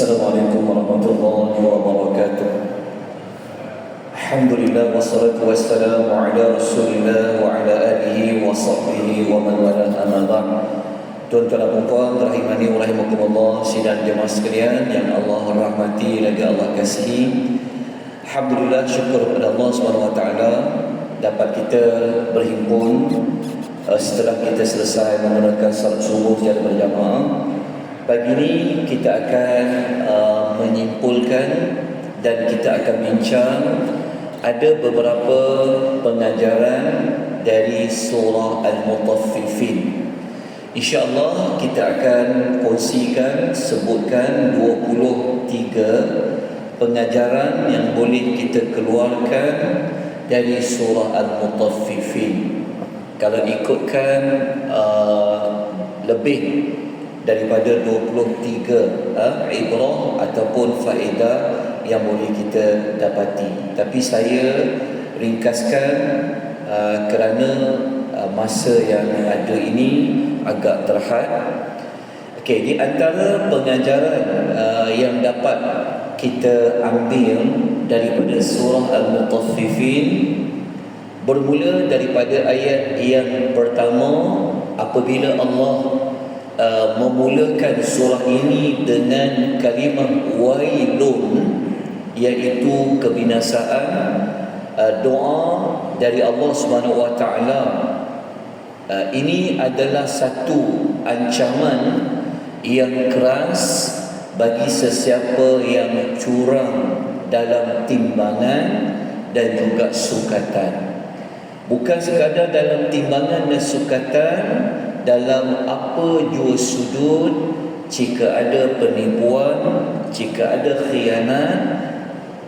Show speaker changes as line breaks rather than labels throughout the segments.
السلام عليكم ورحمة الله وبركاته الحمد لله والصلاة والسلام على رسول الله وعلى آله وصحبه ومن والاه أما بعد Tuan-tuan dan puan rahimani wa rahimakumullah sidang jemaah sekalian yang Allah rahmati lagi Allah kasihi. Alhamdulillah syukur kepada Allah Subhanahu wa taala dapat kita berhimpun uh, setelah kita selesai menggunakan salat subuh secara berjamaah. Pagi ini kita akan uh, menyimpulkan dan kita akan bincang ada beberapa pengajaran dari surah Al-Mutaffifin. InsyaAllah kita akan kongsikan, sebutkan 23 pengajaran yang boleh kita keluarkan dari surah Al-Mutaffifin. Kalau ikutkan uh, lebih daripada 23 uh, ibrah ataupun faedah yang boleh kita dapati. Tapi saya ringkaskan uh, kerana uh, masa yang ada ini agak terhad. Okey, di antara pengajaran uh, yang dapat kita ambil daripada surah Al-Mutaffifin bermula daripada ayat yang pertama apabila Allah uh, memulakan surah ini dengan kalimah wailun iaitu kebinasaan uh, doa dari Allah Subhanahu wa taala Uh, ini adalah satu ancaman yang keras bagi sesiapa yang curang dalam timbangan dan juga sukatan. Bukan sekadar dalam timbangan dan sukatan, dalam apa jua sudut, jika ada penipuan, jika ada khianat,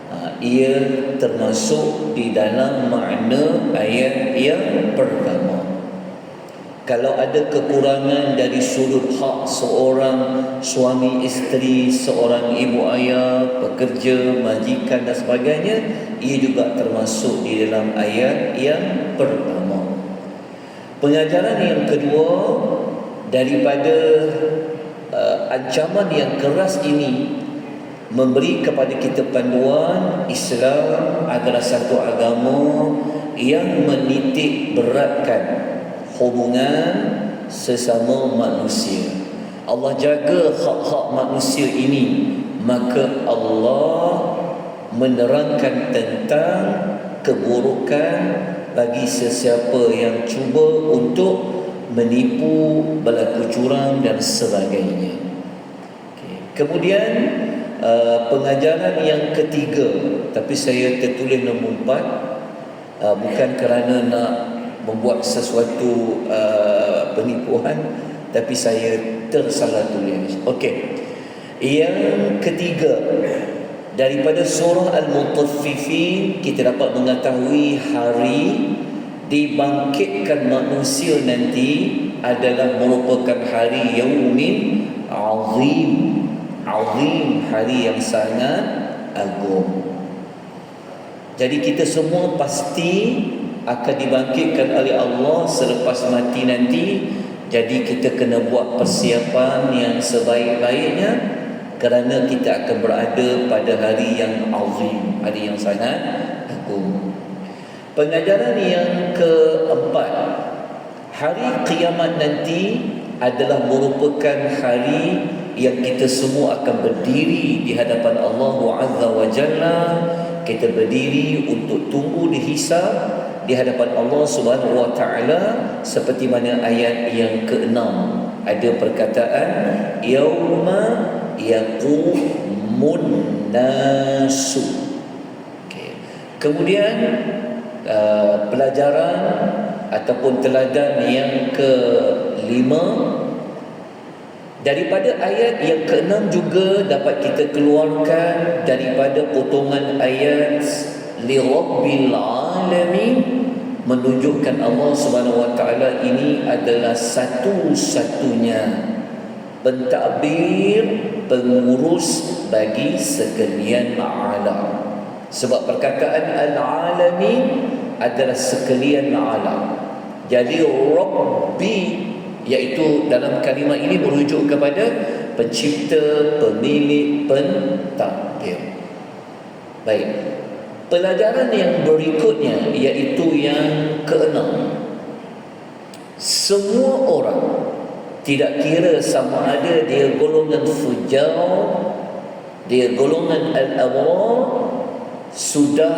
uh, ia termasuk di dalam makna ayat yang pertama kalau ada kekurangan dari sudut hak seorang suami isteri, seorang ibu ayah, pekerja, majikan dan sebagainya, ia juga termasuk di dalam ayat yang pertama. Pengajaran yang kedua daripada uh, ancaman yang keras ini memberi kepada kita panduan Islam adalah satu agama yang menitik beratkan hubungan sesama manusia. Allah jaga hak-hak manusia ini, maka Allah menerangkan tentang keburukan bagi sesiapa yang cuba untuk menipu, berlaku curang dan sebagainya. Okay. Kemudian uh, pengajaran yang ketiga, tapi saya tertulis nombor empat, uh, bukan kerana nak membuat sesuatu uh, penipuan tapi saya tersalah tulis. Okey. Yang ketiga daripada surah Al-Mutaffifin kita dapat mengetahui hari dibangkitkan manusia nanti adalah merupakan hari yaumin azim. Azim hari yang sangat agung. Jadi kita semua pasti akan dibangkitkan oleh Allah selepas mati nanti jadi kita kena buat persiapan yang sebaik-baiknya kerana kita akan berada pada hari yang azim hari yang sangat agung. Pengajaran yang keempat hari kiamat nanti adalah merupakan hari yang kita semua akan berdiri di hadapan Allah Azza wa Jalla. Kita berdiri untuk tunggu dihisab di hadapan Allah Subhanahu wa taala seperti mana ayat yang keenam. Ada perkataan yauma yaqumun nasu okay. kemudian uh, pelajaran ataupun teladan yang kelima Daripada ayat yang keenam juga dapat kita keluarkan daripada potongan ayat li rabbil alamin menunjukkan Allah Subhanahu wa taala ini adalah satu-satunya pentadbir pengurus bagi sekalian alam sebab perkataan al-alamin adalah sekalian alam jadi rabbi iaitu dalam kalimah ini merujuk kepada pencipta, pemilik, pentadbir. Baik. Pelajaran yang berikutnya iaitu yang keenam. Semua orang tidak kira sama ada dia golongan fujar, dia golongan al-awar sudah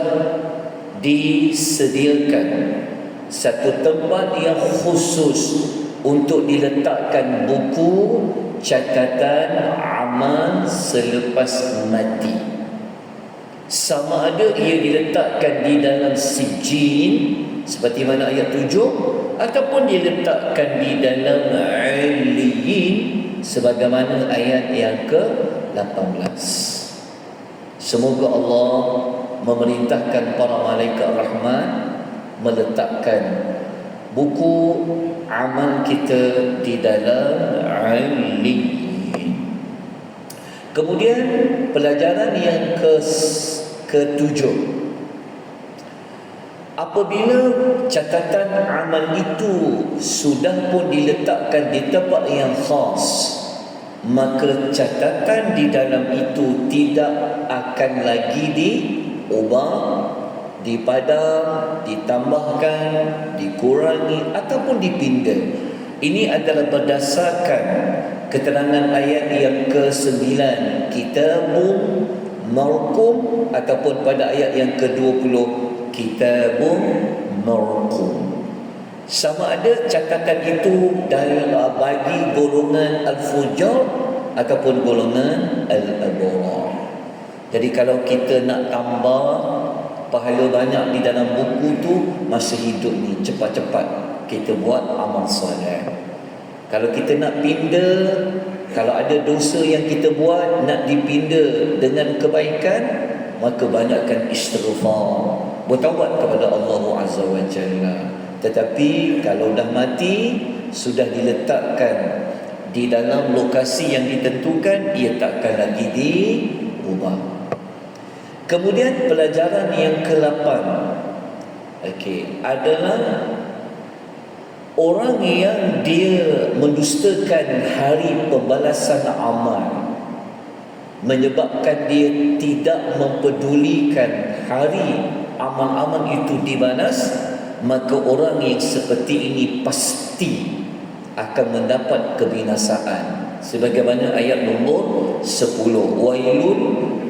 disediakan. Satu tempat yang khusus untuk diletakkan buku catatan amal selepas mati. Sama ada ia diletakkan di dalam sijin seperti mana ayat tujuh ataupun diletakkan di dalam aliyin sebagaimana ayat yang ke-18 semoga Allah memerintahkan para malaikat rahmat meletakkan buku amal kita di dalam aliyin. Kemudian pelajaran yang ke ketujuh. Apabila catatan amal itu sudah pun diletakkan di tempat yang khas, maka catatan di dalam itu tidak akan lagi diubah dipadam, ditambahkan, dikurangi ataupun dipindah. Ini adalah berdasarkan keterangan ayat yang ke-9 kitabun marqum ataupun pada ayat yang ke-20 kitabun marqum. Sama ada catatan itu dalam bagi golongan al-fujar ataupun golongan al-abrar. Jadi kalau kita nak tambah pahala banyak di dalam buku tu masa hidup ni cepat-cepat kita buat amal soleh kalau kita nak pindah kalau ada dosa yang kita buat nak dipindah dengan kebaikan maka banyakkan istighfar bertaubat kepada Allah Azza wa Jalla. Tetapi kalau dah mati sudah diletakkan di dalam lokasi yang ditentukan ia takkan lagi diubah Kemudian pelajaran yang ke-8 okay, adalah orang yang dia mendustakan hari pembalasan amal menyebabkan dia tidak mempedulikan hari amal-amal itu dibalas maka orang yang seperti ini pasti akan mendapat kebinasaan. Sebagaimana ayat nombor 10 wailun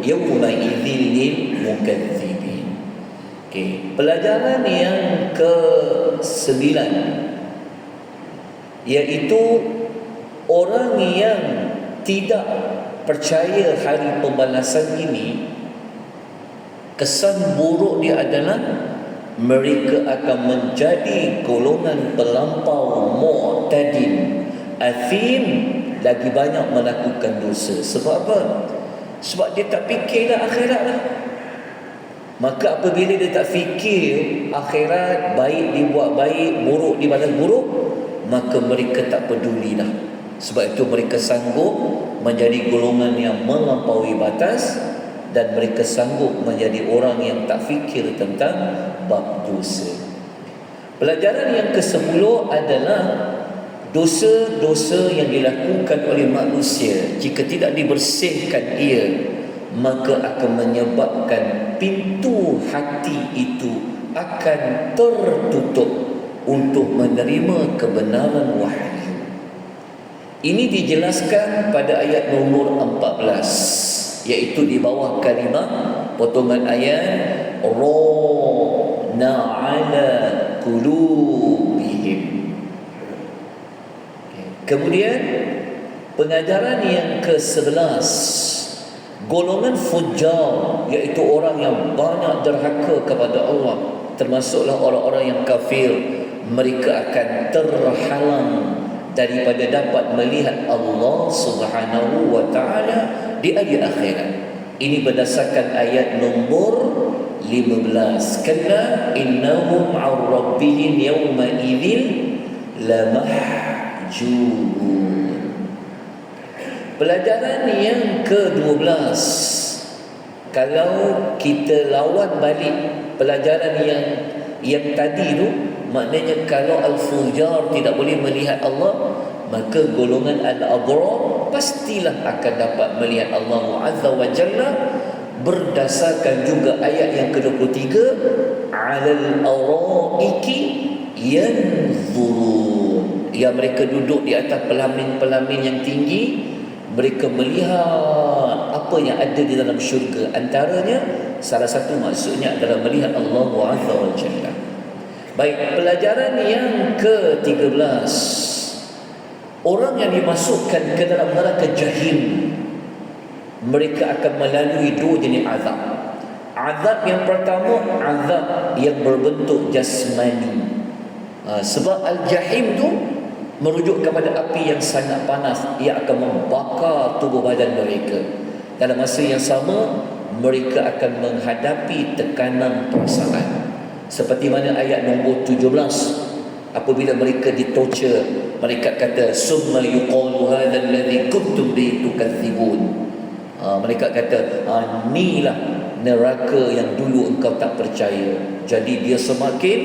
yawma idzil lil mukadzibin okey pelajaran yang ke-9 iaitu orang yang tidak percaya hari pembalasan ini kesan buruk dia adalah mereka akan menjadi golongan pelampau mu'tadin athim lagi banyak melakukan dosa. Sebab apa? Sebab dia tak fikirlah akhirat lah. Maka apabila dia tak fikir akhirat baik dibuat baik, buruk dibalas buruk, maka mereka tak peduli dah. Sebab itu mereka sanggup menjadi golongan yang melampaui batas dan mereka sanggup menjadi orang yang tak fikir tentang bab dosa. Pelajaran yang ke-10 adalah dosa-dosa yang dilakukan oleh manusia. Jika tidak dibersihkan ia maka akan menyebabkan pintu hati itu akan tertutup untuk menerima kebenaran wahyu. Ini dijelaskan pada ayat nomor 14 iaitu di bawah kalimah potongan ayat ra ala qulubihim. Kemudian pengajaran yang ke-11 golongan fujar iaitu orang yang banyak derhaka kepada Allah termasuklah orang-orang yang kafir. Mereka akan terhalang daripada dapat melihat Allah Subhanahu wa taala di hari akhirat. Ini berdasarkan ayat nombor 15. Kalla innahum 'an rabbihim yawma idzin lamah mahjubun Pelajaran yang ke-12 Kalau kita lawan balik pelajaran yang yang tadi tu Maknanya kalau Al-Fujar tidak boleh melihat Allah Maka golongan Al-Abrar pastilah akan dapat melihat Allah Azza wa Jalla berdasarkan juga ayat yang ke-23 alal araiki yanzurun. Yang mereka duduk di atas pelamin-pelamin yang tinggi mereka melihat apa yang ada di dalam syurga. Antaranya salah satu maksudnya adalah melihat Allah Azza wa Jalla baik pelajaran yang ke-13 orang yang dimasukkan ke dalam neraka jahim mereka akan melalui dua jenis azab. Azab yang pertama azab yang berbentuk jasmani. Ha, sebab al-jahim tu merujuk kepada api yang sangat panas. Ia akan membakar tubuh badan mereka. Dalam masa yang sama mereka akan menghadapi tekanan perasaan seperti mana ayat nombor 17 apabila mereka ditorture mereka kata summa yuqalu hadha alladhi kuntum bi tukadzibun ha, mereka kata ha, inilah neraka yang dulu engkau tak percaya. Jadi dia semakin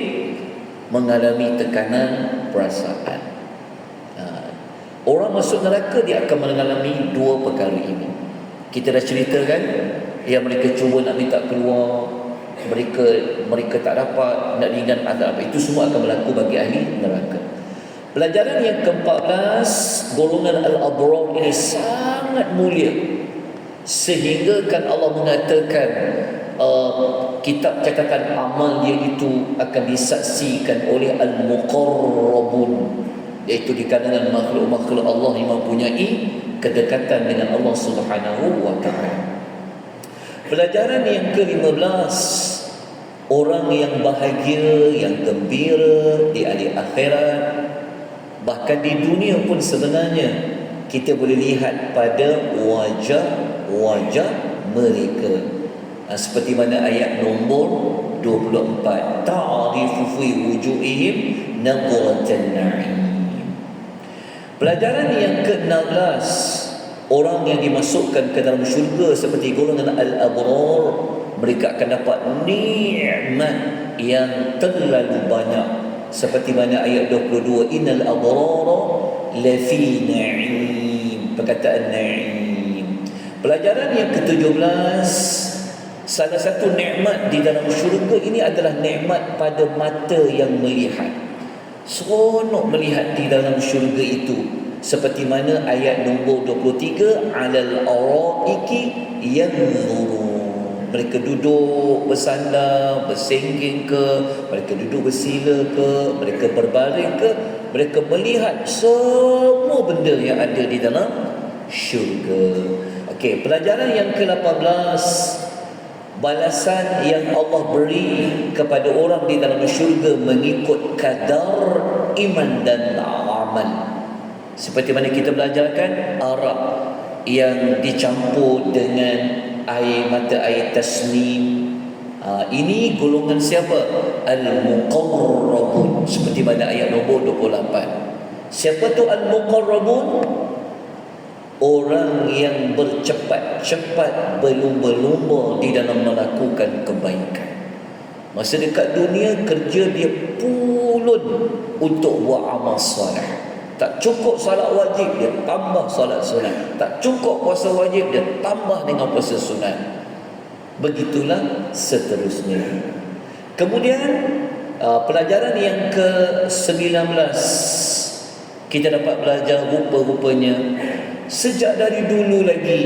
mengalami tekanan perasaan. Orang masuk neraka dia akan mengalami dua perkara ini. Kita dah ceritakan yang mereka cuba nak minta keluar, mereka mereka tak dapat nak ringan azab. Itu semua akan berlaku bagi ahli neraka. Pelajaran yang ke-14 golongan al-abrar ini sangat mulia sehingga kan Allah mengatakan uh, kitab catatan amal dia itu akan disaksikan oleh al-muqarrabun iaitu di kalangan makhluk-makhluk Allah yang mempunyai kedekatan dengan Allah Subhanahu wa taala. Pelajaran yang ke-15 orang yang bahagia, yang gembira di hari akhirat. Bahkan di dunia pun sebenarnya kita boleh lihat pada wajah-wajah mereka. Ha, seperti mana ayat nombor 24 ta'rifu fi wujuhihim nadratan na'im. Pelajaran yang ke-16 Orang yang dimasukkan ke dalam syurga Seperti golongan Al-Abrar Mereka akan dapat nikmat Yang terlalu banyak. Seperti mana ayat 22 Innal abrara Lafi na'im Perkataan na'im. Pelajaran yang ke-17 Salah satu nikmat di dalam syurga ini adalah nikmat pada mata yang melihat. Seronok melihat di dalam syurga itu seperti mana ayat nombor 23 alal araiki yanzurun mereka duduk bersandar bersengging ke mereka duduk bersila ke mereka berbaring ke mereka melihat semua benda yang ada di dalam syurga. Okey pelajaran yang ke-18 balasan yang Allah beri kepada orang di dalam syurga mengikut kadar iman dan amal seperti mana kita belajarkan arak yang dicampur dengan air mata air tasnim ha, ini golongan siapa al-muqarrabun seperti mana ayat nombor 28 siapa tu al-muqarrabun orang yang bercepat-cepat berlumba-lumba di dalam melakukan kebaikan. Masa dekat dunia kerja dia pulun untuk buat amal soleh. Tak cukup salat wajib dia tambah salat sunat. Tak cukup puasa wajib dia tambah dengan puasa sunat. Begitulah seterusnya. Kemudian uh, pelajaran yang ke-19 kita dapat belajar rupa-rupanya sejak dari dulu lagi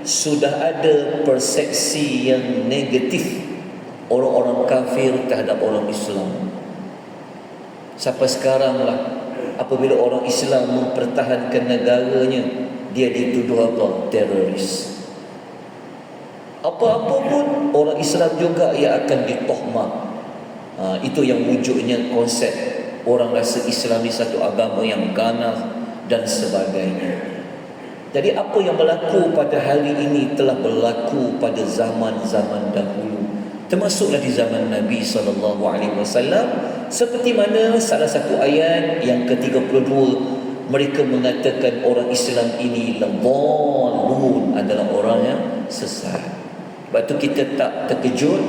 sudah ada persepsi yang negatif orang-orang kafir terhadap orang Islam. Sampai sekarang lah apabila orang Islam mempertahankan negaranya dia dituduh apa? Teroris. Apa-apa pun orang Islam juga ia akan ditohmat. Ha, itu yang wujudnya konsep orang rasa Islam ni satu agama yang ganas dan sebagainya. Jadi apa yang berlaku pada hari ini telah berlaku pada zaman-zaman dahulu. Termasuklah di zaman Nabi sallallahu alaihi wasallam seperti mana salah satu ayat yang ke-32 mereka mengatakan orang Islam ini lemon adalah orang yang sesat. Sebab tu kita tak terkejut,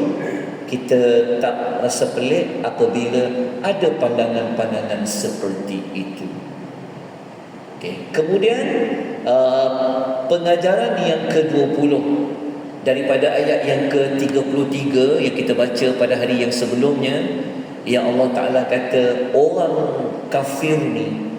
kita tak rasa pelik apabila ada pandangan-pandangan seperti itu. Okay. Kemudian uh, pengajaran yang ke-20 daripada ayat yang ke-33 yang kita baca pada hari yang sebelumnya yang Allah Taala kata orang kafir ni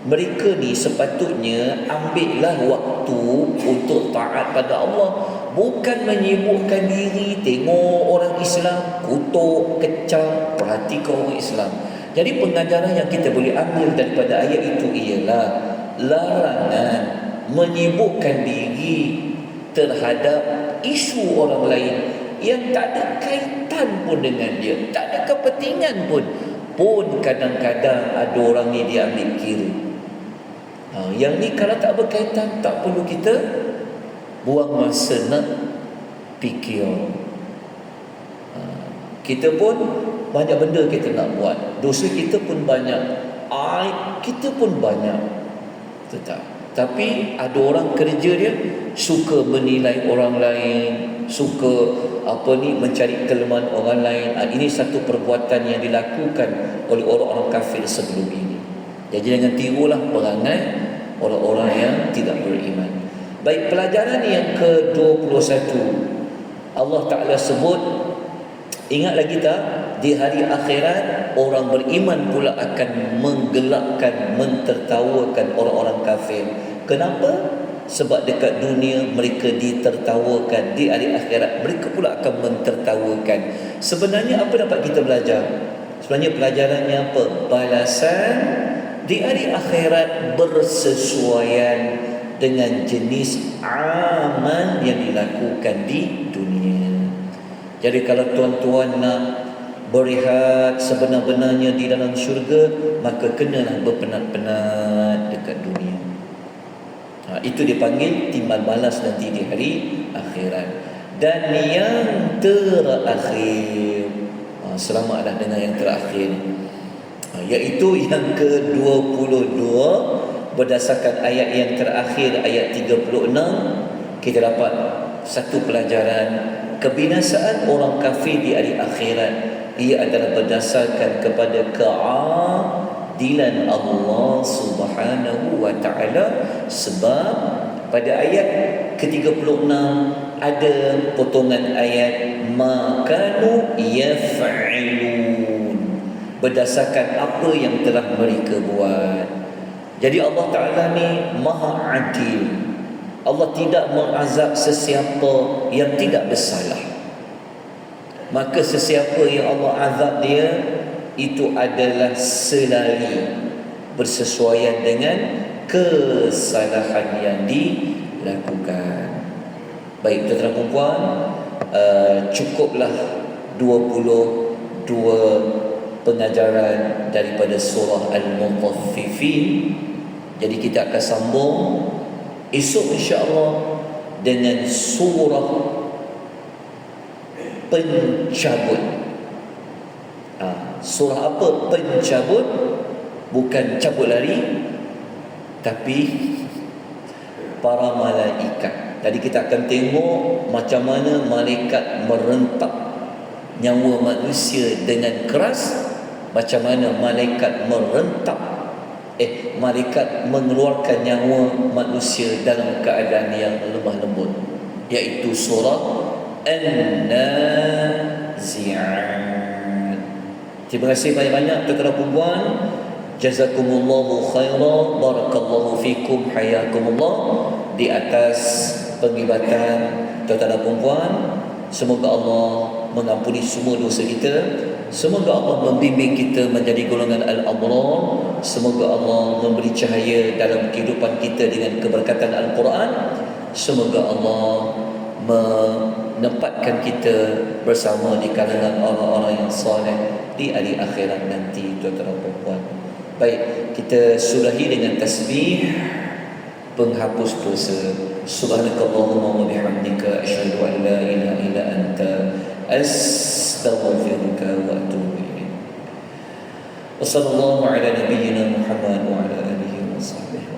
mereka ni sepatutnya ambillah waktu untuk taat pada Allah. Bukan menyibukkan diri tengok orang Islam kutuk kecam perhatikan orang Islam. Jadi pengajaran yang kita boleh ambil daripada ayat itu ialah larangan menyibukkan diri terhadap isu orang lain yang tak ada kaitan pun dengan dia tak ada kepentingan pun. Pun kadang-kadang ada orang ni dia ambil kira. Ha, yang ni kalau tak berkaitan tak perlu kita buang masa nak fikir. Ha, kita pun banyak benda kita nak buat. Dosa kita pun banyak. Aib kita pun banyak. Tetap. Tapi ada orang kerja dia suka menilai orang lain suka apa ni mencari kelemahan orang lain. Ha, ini satu perbuatan yang dilakukan oleh orang-orang kafir sebelum ini. Jadi jangan tirulah perangai orang-orang yang tidak beriman. Baik pelajaran yang ke-21 Allah Ta'ala sebut ingat lagi tak di hari akhirat orang beriman pula akan menggelakkan mentertawakan orang-orang kafir. Kenapa sebab dekat dunia mereka ditertawakan di hari akhirat mereka pula akan mentertawakan. Sebenarnya apa dapat kita belajar? Sebenarnya pelajarannya apa? Balasan di hari akhirat bersesuaian dengan jenis amal yang dilakukan di dunia. Jadi kalau tuan-tuan nak berehat sebenar-benarnya di dalam syurga maka kenalah berpenat-penat dekat dunia itu dipanggil timbal balas nanti di hari akhirat. Dan yang terakhir. Ha, selamatlah dengan yang terakhir ha, iaitu yang ke-22 berdasarkan ayat yang terakhir ayat 36 kita dapat satu pelajaran. Kebinasaan orang kafir di hari akhirat ia adalah berdasarkan kepada keadilan Allah Subhanahu wa taala sebab pada ayat ke-36 ada potongan ayat makanu yaf'ilun berdasarkan apa yang telah mereka buat. Jadi Allah Taala ni maha adil. Allah tidak mengazab sesiapa yang tidak bersalah. Maka sesiapa yang Allah azab dia itu adalah selari bersesuaian dengan kesalahan yang dilakukan. Baik tuan-tuan dan puan uh, cukuplah 22 pengajaran daripada surah Al-Mutaffifin. Jadi kita akan sambung esok insya-Allah dengan surah pencabut. Ha, surah apa? Pencabut. Bukan cabut lari tapi para malaikat. Tadi kita akan tengok macam mana malaikat merentak nyawa manusia dengan keras macam mana malaikat merentak eh malaikat mengeluarkan nyawa manusia dalam keadaan yang lemah lembut iaitu surah An-Nazi'at Terima kasih banyak-banyak tuan-tuan puan Jazakumullahu khairan. Barakallahu fikum. Hayakumullah. Di atas pengibatan tuan-tuan puan Semoga Allah mengampuni semua dosa kita. Semoga Allah membimbing kita menjadi golongan Al-Abrar. Semoga Allah memberi cahaya dalam kehidupan kita dengan keberkatan Al-Quran. Semoga Allah menempatkan kita bersama di kalangan orang-orang yang soleh di hari akhirat nanti tuan-tuan dan puan Baik, kita surahi dengan tasbih penghapus dosa. Subhanakallahumma wa bihamdika asyhadu an la ilaha illa anta astaghfiruka wa atubu ilaik. Wassallallahu ala nabiyyina Muhammad wa ala alihi wa sahbihi